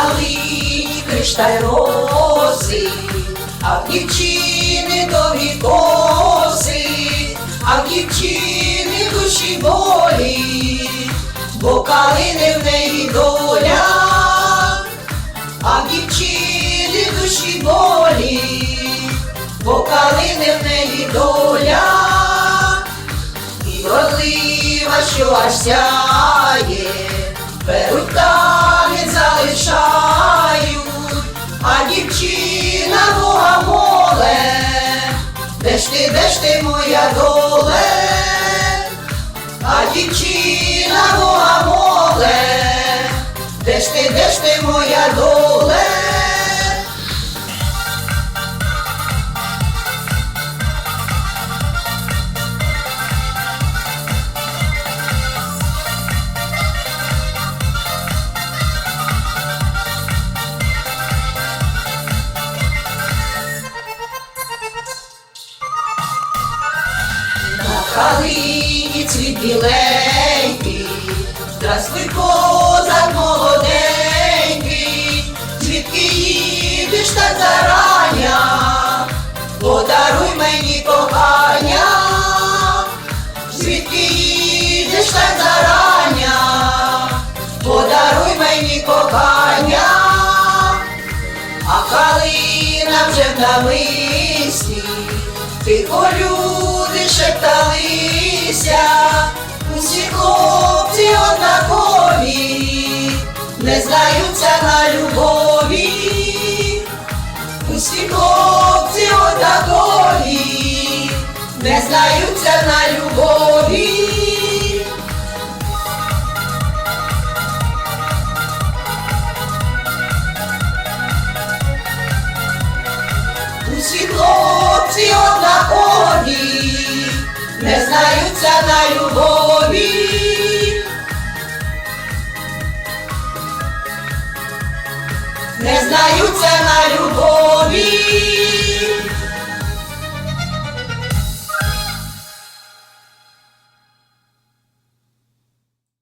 калині кришталь роси, а в дівчини довгі коси, а в дівчини душі болі, бо калини в неї доля, а в дівчини душі болі, бо калини в неї доля, і вродлива, що аж сяє, беруть ж ти, де ж ти моя доле, а дівчина Бога моле, де ти, де ти моя доле. Калині цвіт біленький, здравствуй, козак молоденький, звідки їдеш так зарання, подаруй мені кохання, звідки їдеш так зарання, подаруй мені кохання, а калина вже в намисті, тихо люди шепталися, усі хлопці однакові, не знаються на любові, усі хлопці однакові, не знаються на любові. Не знаються на любові. Не знаються на любові.